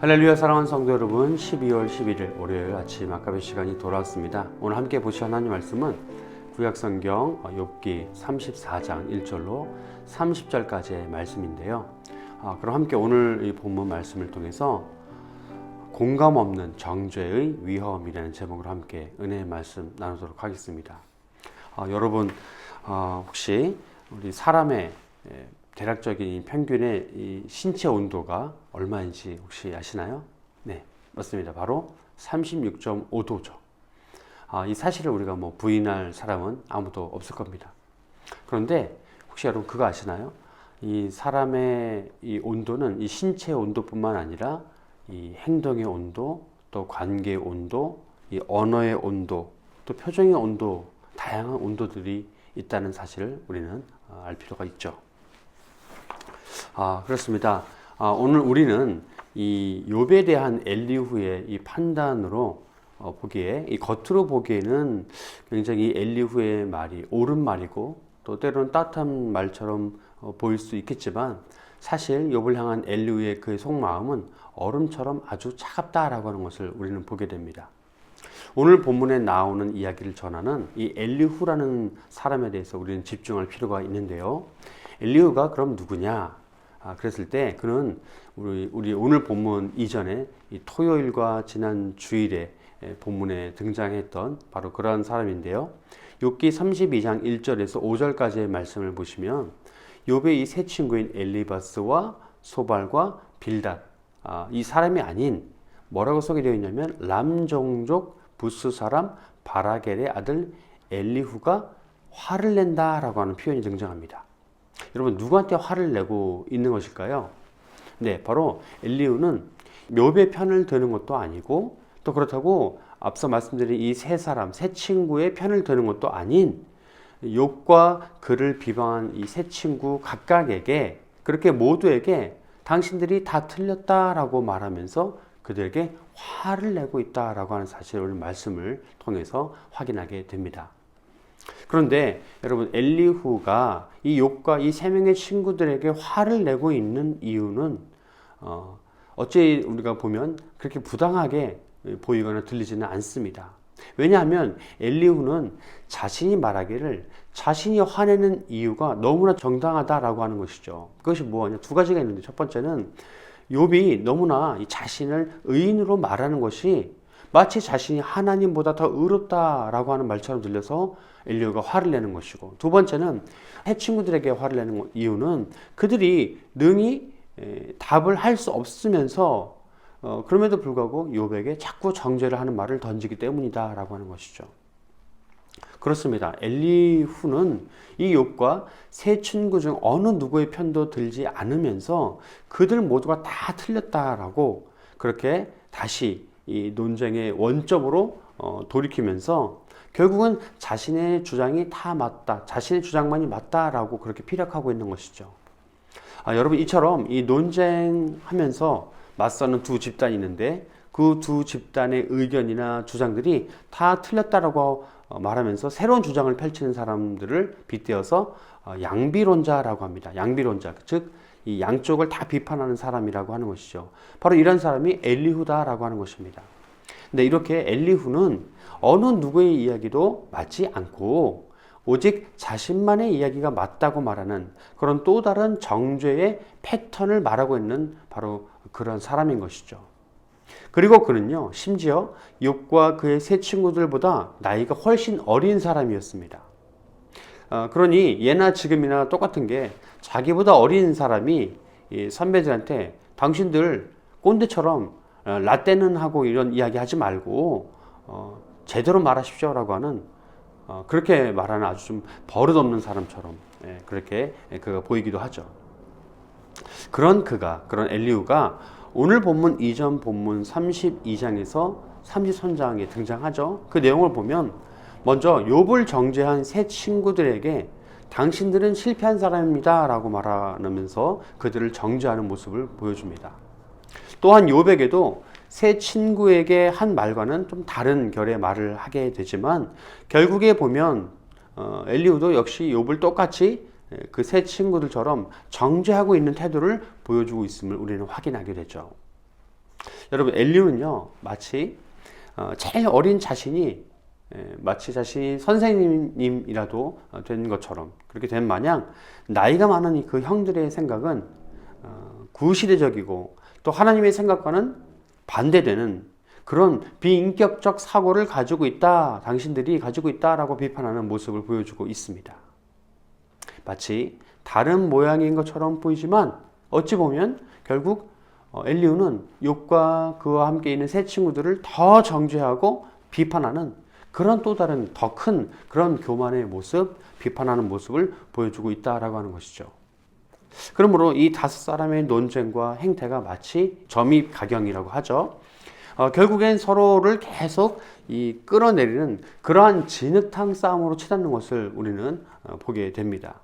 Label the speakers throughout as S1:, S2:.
S1: 할렐루야 사랑하는 성도 여러분. 12월 11일 월요일 아침 아까의 시간이 돌아왔습니다. 오늘 함께 보실 하나님 말씀은 구약성경 욥기 34장 1절로 30절까지의 말씀인데요. 아, 그럼 함께 오늘 이 본문 말씀을 통해서 공감 없는 정죄의 위험이라는 제목으로 함께 은혜의 말씀 나누도록 하겠습니다. 아, 여러분 아, 혹시 우리 사람의 예, 대략적인 이 평균의 이 신체 온도가 얼마인지 혹시 아시나요? 네, 맞습니다. 바로 36.5도죠. 아, 이 사실을 우리가 뭐 부인할 사람은 아무도 없을 겁니다. 그런데 혹시 여러분 그거 아시나요? 이 사람의 이 온도는 이 신체 온도뿐만 아니라 이 행동의 온도, 또 관계의 온도, 이 언어의 온도, 또 표정의 온도, 다양한 온도들이 있다는 사실을 우리는 아, 알 필요가 있죠. 아, 그렇습니다. 아, 오늘 우리는 이 욥에 대한 엘리후의 이 판단으로 어, 보기에 이 겉으로 보기에는 굉장히 엘리후의 말이 옳은 말이고 또 때로는 따뜻한 말처럼 어, 보일 수 있겠지만 사실 욥을 향한 엘리후의 그 속마음은 얼음처럼 아주 차갑다라고 하는 것을 우리는 보게 됩니다. 오늘 본문에 나오는 이야기를 전하는 이 엘리후라는 사람에 대해서 우리는 집중할 필요가 있는데요. 엘리후가 그럼 누구냐? 아, 그랬을 때 그는 우리, 우리 오늘 본문 이전에 이 토요일과 지난 주일에 에, 본문에 등장했던 바로 그러한 사람인데요. 욥기 32장 1절에서 5절까지의 말씀을 보시면 욥의 이 세 친구인 엘리바스와 소발과 빌닷 아, 이 사람이 아닌 뭐라고 소개되어 있냐면 람 종족 부스 사람 바라겔의 아들 엘리후가 화를 낸다라고 하는 표현이 등장합니다. 여러분 누구한테 화를 내고 있는 것일까요? 네, 바로 엘리후는 욥의 편을 드는 것도 아니고 또 그렇다고 앞서 말씀드린 이 세 사람, 세 친구의 편을 드는 것도 아닌 욥과 그를 비방한 이 세 친구 각각에게 그렇게 모두에게 당신들이 다 틀렸다라고 말하면서 그들에게 화를 내고 있다라고 하는 사실을 말씀을 통해서 확인하게 됩니다. 그런데 여러분 엘리후가 이 욥과 이 세 명의 친구들에게 화를 내고 있는 이유는 어, 어찌 우리가 보면 그렇게 부당하게 보이거나 들리지는 않습니다. 왜냐하면 엘리후는 자신이 말하기를 자신이 화내는 이유가 너무나 정당하다라고 하는 것이죠. 그것이 뭐냐? 두 가지가 있는데 첫 번째는 욥이 너무나 이 자신을 의인으로 말하는 것이 마치 자신이 하나님보다 더 의롭다라고 하는 말처럼 들려서 엘리후가 화를 내는 것이고 두 번째는 해 친구들에게 화를 내는 이유는 그들이 능히 에, 답을 할 수 없으면서 어, 그럼에도 불구하고 욥에게 자꾸 정죄를 하는 말을 던지기 때문이다라고 하는 것이죠. 그렇습니다. 엘리후는 이 욥과 세 친구 중 어느 누구의 편도 들지 않으면서 그들 모두가 다 틀렸다라고 그렇게 다시 이 논쟁의 원점으로 어, 돌이키면서 결국은 자신의 주장이 다 맞다, 자신의 주장만이 맞다라고 그렇게 피력하고 있는 것이죠. 아, 여러분 이처럼 이 논쟁하면서 맞서는 두 집단이 있는데 그 두 집단의 의견이나 주장들이 다 틀렸다라고 어, 말하면서 새로운 주장을 펼치는 사람들을 빗대어서 어, 양비론자라고 합니다. 양비론자, 즉 이 양쪽을 다 비판하는 사람이라고 하는 것이죠. 바로 이런 사람이 엘리후다라고 하는 것입니다. 근데 이렇게 엘리후는 어느 누구의 이야기도 맞지 않고 오직 자신만의 이야기가 맞다고 말하는 그런 또 다른 정죄의 패턴을 말하고 있는 바로 그런 사람인 것이죠. 그리고 그는요, 심지어 욥과 그의 세 친구들보다 나이가 훨씬 어린 사람이었습니다. 어, 그러니 예나 지금이나 똑같은 게 자기보다 어린 사람이 선배들한테 당신들 꼰대처럼 어, 라떼는 하고 이런 이야기 하지 말고 어, 제대로 말하십시오라고 하는 어, 그렇게 말하는 아주 좀 버릇없는 사람처럼 예, 그렇게 그가 보이기도 하죠. 그런 그가 그런 엘리우가 오늘 본문 이전 본문 32장에서 33장에 등장하죠. 그 내용을 보면 먼저 욥을 정죄한 세 친구들에게 당신들은 실패한 사람입니다라고 말하면서 그들을 정죄하는 모습을 보여줍니다. 또한 욥에게도 새 친구에게 한 말과는 좀 다른 결의 말을 하게 되지만 결국에 보면 어, 엘리우도 역시 욥을 똑같이 그 새 친구들처럼 정죄하고 있는 태도를 보여주고 있음을 우리는 확인하게 되죠. 여러분 엘리우는요 마치 어, 제일 어린 자신이 예, 마치 자신이 선생님이라도 어, 된 것처럼 그렇게 된 마냥 나이가 많은 이그 형들의 생각은 어, 구시대적이고 또 하나님의 생각과는 반대되는 그런 비인격적 사고를 가지고 있다, 당신들이 가지고 있다라고 비판하는 모습을 보여주고 있습니다. 마치 다른 모양인 것처럼 보이지만 어찌 보면 결국 어, 엘리우는 욥과 그와 함께 있는 세 친구들을 더 정죄하고 비판하는 그런 또 다른 더 큰 그런 교만의 모습, 비판하는 모습을 보여주고 있다라고 하는 것이죠. 그러므로 이 다섯 사람의 논쟁과 행태가 마치 점입 가경이라고 하죠. 어, 결국엔 서로를 계속 이 끌어내리는 그러한 진흙탕 싸움으로 치닫는 것을 우리는 어, 보게 됩니다.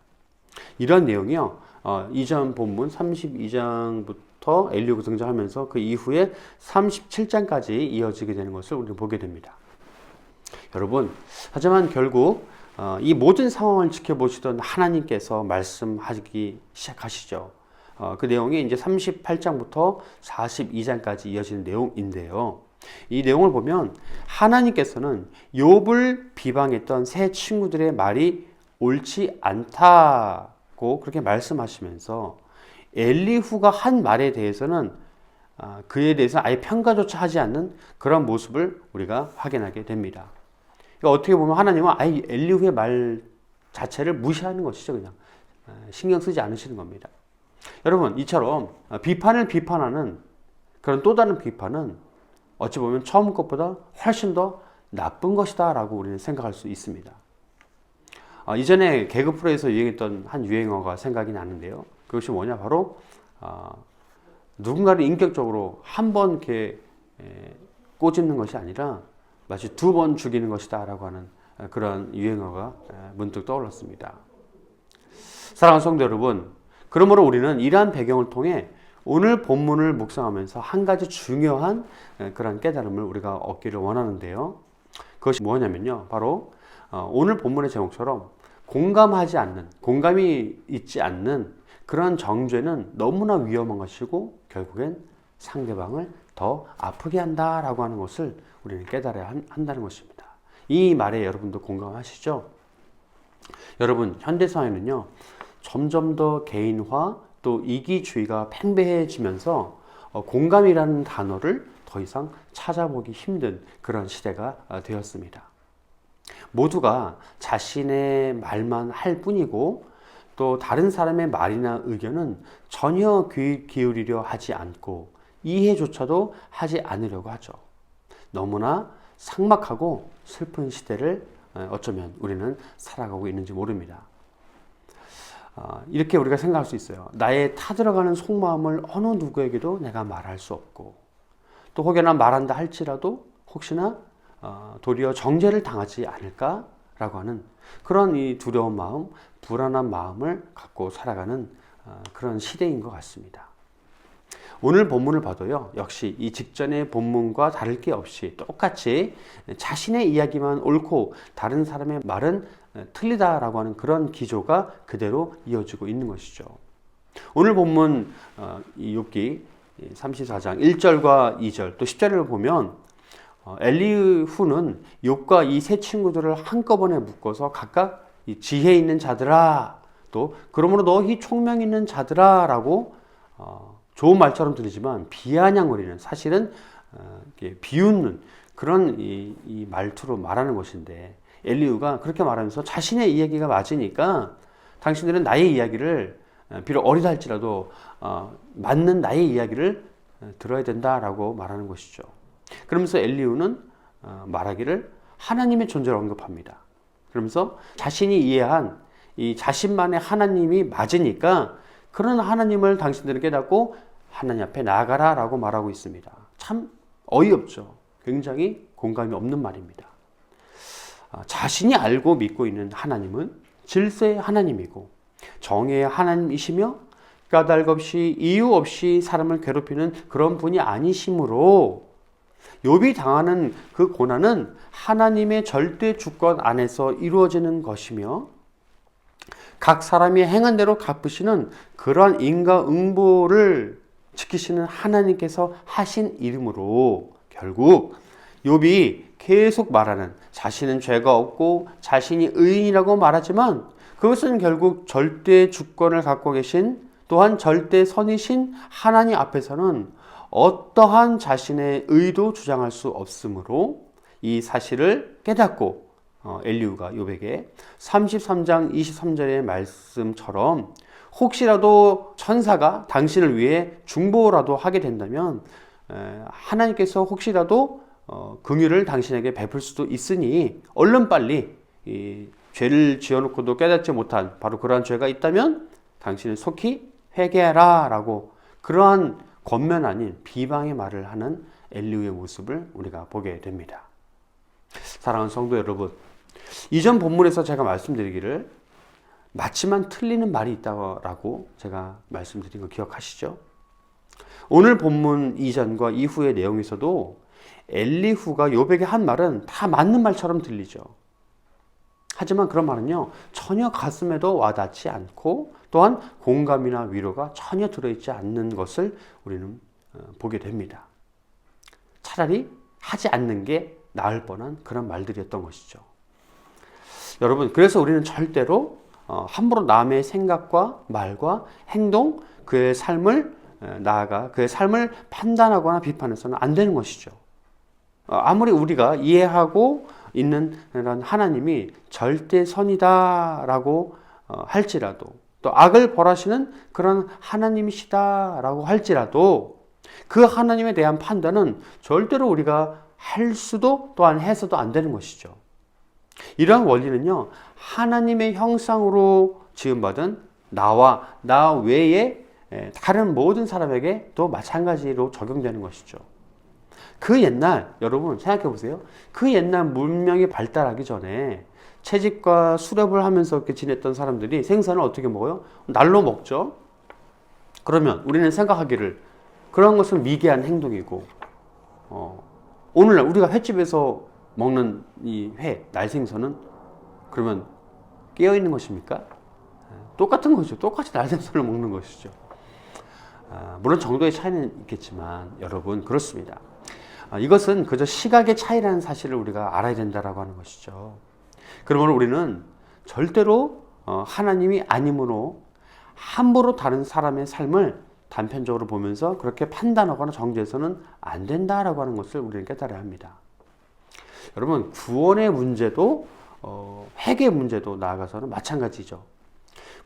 S1: 이런 내용이요. 어, 이전 본문 32장부터 엘리오가 등장하면서 그 이후에 37장까지 이어지게 되는 것을 우리는 보게 됩니다. 여러분, 하지만 결국 어, 이 모든 상황을 지켜보시던 하나님께서 말씀하기 시작하시죠. 어, 그 내용이 이제 38장부터 42장까지 이어지는 내용인데요. 이 내용을 보면 하나님께서는 욥을 비방했던 세 친구들의 말이 옳지 않다고 그렇게 말씀하시면서 엘리후가 한 말에 대해서는 아, 그에 대해서 아예 평가조차 하지 않는 그런 모습을 우리가 확인하게 됩니다. 그러니까 어떻게 보면 하나님은 아예 엘리후의 말 자체를 무시하는 것이죠. 그냥 아, 신경 쓰지 않으시는 겁니다. 여러분 이처럼 비판을 비판하는 그런 또 다른 비판은 어찌 보면 처음 것보다 훨씬 더 나쁜 것이다라고 우리는 생각할 수 있습니다. 아, 이전에 개그 프로에서 유행했던 한 유행어가 생각이 나는데요. 그것이 뭐냐 바로 아, 누군가를 인격적으로 한 번 이렇게 에, 꼬집는 것이 아니라 마치 두 번 죽이는 것이다 라고 하는 에, 그런 유행어가 에, 문득 떠올랐습니다. 사랑하는 성도 여러분, 그러므로 우리는 이러한 배경을 통해 오늘 본문을 묵상하면서 한 가지 중요한 에, 그런 깨달음을 우리가 얻기를 원하는데요. 그것이 뭐냐면요. 바로 어, 오늘 본문의 제목처럼 공감하지 않는, 공감이 있지 않는 그런 정죄는 너무나 위험한 것이고 결국엔 상대방을 더 아프게 한다라고 하는 것을 우리는 깨달아야 한- 한다는 것입니다. 이 말에 여러분도 공감하시죠? 여러분, 현대 사회는요, 점점 더 개인화 또 이기주의가 팽배해지면서 어, 공감이라는 단어를 더 이상 찾아보기 힘든 그런 시대가 아, 되었습니다. 모두가 자신의 말만 할 뿐이고 또 다른 사람의 말이나 의견은 전혀 귀 기울이려 하지 않고 이해조차도 하지 않으려고 하죠. 너무나 삭막하고 슬픈 시대를 어, 어쩌면 우리는 살아가고 있는지 모릅니다. 아, 이렇게 우리가 생각할 수 있어요. 나의 타들어가는 속마음을 어느 누구에게도 내가 말할 수 없고 또 혹여나 말한다 할지라도 혹시나 어, 도리어 정죄를 당하지 않을까라고 하는 그런 이 두려운 마음, 불안한 마음을 갖고 살아가는 어, 그런 시대인 것 같습니다. 오늘 본문을 봐도요, 역시 이 직전의 본문과 다를 게 없이 똑같이 자신의 이야기만 옳고 다른 사람의 말은 틀리다라고 하는 그런 기조가 그대로 이어지고 있는 것이죠. 오늘 본문 어, 이 욥기 34장 1절과 2절 또 10절을 보면 어, 엘리후는 욥과 이 세 친구들을 한꺼번에 묶어서 각각 이 지혜 있는 자들아 또 그러므로 너희 총명 있는 자들아라고 어, 좋은 말처럼 들리지만 비아냥거리는 사실은 어, 비웃는 그런 이, 이 말투로 말하는 것인데 엘리후가 그렇게 말하면서 자신의 이야기가 맞으니까 당신들은 나의 이야기를 어, 비록 어리다 할지라도 어, 맞는 나의 이야기를 어, 들어야 된다라고 말하는 것이죠. 그러면서 엘리후는 어, 말하기를 하나님의 존재를 언급합니다. 그러면서 자신이 이해한 이 자신만의 하나님이 맞으니까 그런 하나님을 당신들은 깨닫고 하나님 앞에 나아가라 라고 말하고 있습니다. 참 어이없죠. 굉장히 공감이 없는 말입니다. 아, 자신이 알고 믿고 있는 하나님은 질서의 하나님이고 정의의 하나님이시며 까닭 없이 이유 없이 사람을 괴롭히는 그런 분이 아니시므로 욥이 당하는 그 고난은 하나님의 절대 주권 안에서 이루어지는 것이며 각 사람이 행한 대로 갚으시는 그러한 인과 응보를 지키시는 하나님께서 하신 이름으로 결국 욥이 계속 말하는 자신은 죄가 없고 자신이 의인이라고 말하지만 그것은 결국 절대 주권을 갖고 계신 또한 절대 선이신 하나님 앞에서는 어떠한 자신의 의도 주장할 수 없으므로 이 사실을 깨닫고 어, 엘리우가 욥에게 33장 23절의 말씀처럼 혹시라도 천사가 당신을 위해 중보라도 하게 된다면 에, 하나님께서 혹시라도 어, 긍휼을 당신에게 베풀 수도 있으니 얼른 빨리 이 죄를 지어놓고도 깨닫지 못한 바로 그러한 죄가 있다면 당신을 속히 회개하라라고 그러한 권면 아닌 비방의 말을 하는 엘리우의 모습을 우리가 보게 됩니다. 사랑하는 성도 여러분, 이전 본문에서 제가 말씀드리기를 맞지만 틀리는 말이 있다고 제가 말씀드린 거 기억하시죠? 오늘 본문 이전과 이후의 내용에서도 엘리후가 요백에 한 말은 다 맞는 말처럼 들리죠. 하지만 그런 말은요, 전혀 가슴에도 와닿지 않고 또한 공감이나 위로가 전혀 들어있지 않는 것을 우리는 어, 보게 됩니다. 차라리 하지 않는 게 나을 뻔한 그런 말들이었던 것이죠. 여러분, 그래서 우리는 절대로 어, 함부로 남의 생각과 말과 행동, 그의 삶을 나아가 그의 삶을 판단하거나 비판해서는 안 되는 것이죠. 어, 아무리 우리가 이해하고 있는 하나님이 절대 선이다라고 어, 할지라도 또 악을 벌하시는 그런 하나님이시다라고 할지라도 그 하나님에 대한 판단은 절대로 우리가 할 수도 또한 해서도 안 되는 것이죠. 이러한 원리는요, 하나님의 형상으로 지음받은 나와 나 외에 다른 모든 사람에게 또 마찬가지로 적용되는 것이죠. 그 옛날, 여러분 생각해 보세요. 그 옛날 문명이 발달하기 전에 채집과 수렵을 하면서 이렇게 지냈던 사람들이 생선을 어떻게 먹어요? 날로 먹죠. 그러면 우리는 생각하기를 그런 것은 미개한 행동이고, 어, 오늘날 우리가 횟집에서 먹는 이 회, 날생선은 그러면 깨어 있는 것입니까? 똑같은 거죠. 똑같이 날생선을 먹는 것이죠. 아, 물론 정도의 차이는 있겠지만 여러분 그렇습니다. 아, 이것은 그저 시각의 차이라는 사실을 우리가 알아야 된다라고 하는 것이죠. 그러면 우리는 절대로 어, 하나님이 아니므로 함부로 다른 사람의 삶을 단편적으로 보면서 그렇게 판단하거나 정죄해서는 안 된다라고 하는 것을 우리는 깨달아야 합니다. 여러분 구원의 문제도 어, 회개 문제도 나아가서는 마찬가지죠.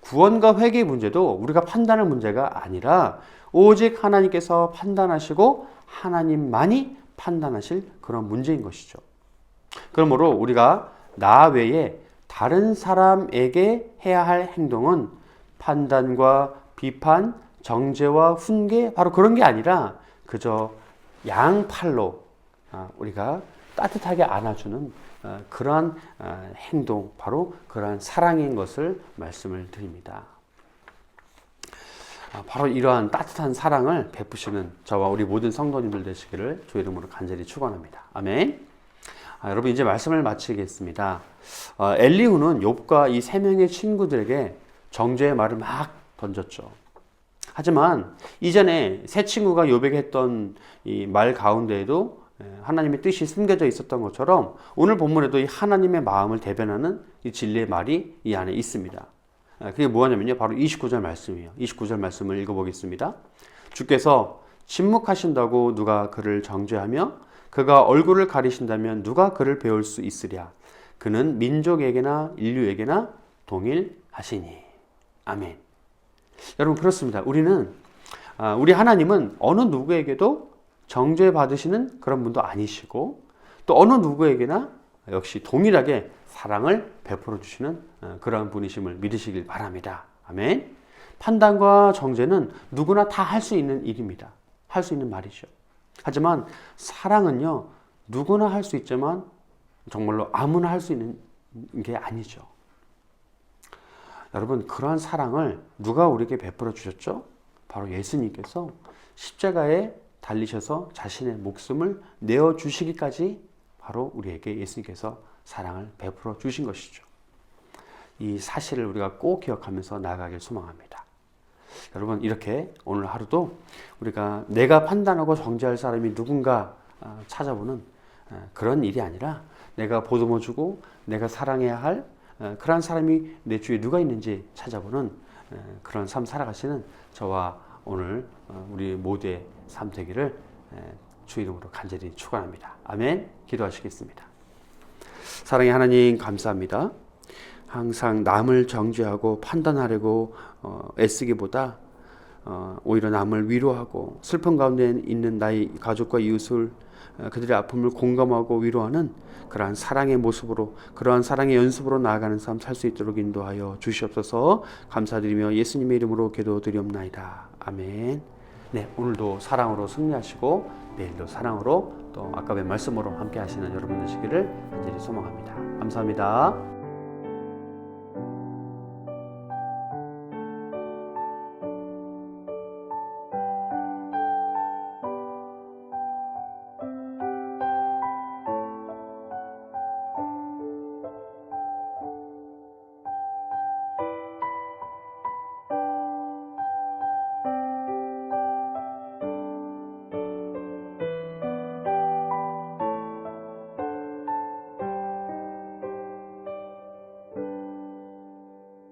S1: 구원과 회개 문제도 우리가 판단할 문제가 아니라 오직 하나님께서 판단하시고 하나님만이 판단하실 그런 문제인 것이죠. 그러므로 우리가 나 외에 다른 사람에게 해야 할 행동은 판단과 비판, 정죄와 훈계 바로 그런 게 아니라 그저 양팔로 아, 우리가 따뜻하게 안아주는 어, 그러한 어, 행동, 바로 그러한 사랑인 것을 말씀을 드립니다. 아, 바로 이러한 따뜻한 사랑을 베푸시는 저와 우리 모든 성도님들 되시기를 주 이름으로 간절히 축원합니다. 아멘. 아, 여러분 이제 말씀을 마치겠습니다. 어, 엘리후는 욥과 이 세 명의 친구들에게 정죄의 말을 막 던졌죠. 하지만 이전에 세 친구가 욥에게 했던 이 말 가운데에도 예, 하나님의 뜻이 숨겨져 있었던 것처럼 오늘 본문에도 이 하나님의 마음을 대변하는 이 진리의 말이 이 안에 있습니다. 아, 그게 뭐냐면요. 바로 29절 말씀이에요. 29절 말씀을 읽어보겠습니다. 주께서 침묵하신다고 누가 그를 정죄하며 그가 얼굴을 가리신다면 누가 그를 배울 수 있으랴. 그는 민족에게나 인류에게나 동일하시니. 아멘. 여러분 그렇습니다. 우리는 아, 우리 하나님은 어느 누구에게도 정죄 받으시는 그런 분도 아니시고 또 어느 누구에게나 역시 동일하게 사랑을 베풀어 주시는 어, 그러한 분이심을 믿으시길 바랍니다. 아멘. 판단과 정죄는 누구나 다 할 수 있는 일입니다. 할 수 있는 말이죠. 하지만 사랑은요, 누구나 할 수 있지만 정말로 아무나 할 수 있는 게 아니죠. 여러분, 그러한 사랑을 누가 우리에게 베풀어 주셨죠? 바로 예수님께서 십자가에 달리셔서 자신의 목숨을 내어 주시기까지 바로 우리에게 예수님께서 사랑을 베풀어 주신 것이죠. 이 사실을 우리가 꼭 기억하면서 나아가길 소망합니다. 여러분 이렇게 오늘 하루도 우리가 내가 판단하고 정죄할 사람이 누군가 아, 찾아보는 아, 그런 일이 아니라 내가 보듬어 주고 내가 사랑해야 할 아, 그러한 사람이 내 주위에 누가 있는지 찾아보는 아, 그런 삶 살아가시는 저와 오늘 어, 우리 모두의 삶 되기를 에, 주 이름으로 간절히 축원합니다. 아멘. 기도하시겠습니다. 사랑의 하나님 감사합니다. 항상 남을 정죄하고 판단하려고 어, 애쓰기보다 어, 오히려 남을 위로하고 슬픔 가운데 있는 나의 가족과 이웃을 어, 그들의 아픔을 공감하고 위로하는 그러한 사랑의 모습으로 그러한 사랑의 연습으로 나아가는 삶 살 수 있도록 인도하여 주시옵소서 감사드리며 예수님의 이름으로 기도드리옵나이다 아멘 네 오늘도 사랑으로 승리하시고 내일도 사랑으로 또 아까 의 말씀으로 함께 하시는 여러분 되시기를 간절히 소망합니다. 감사합니다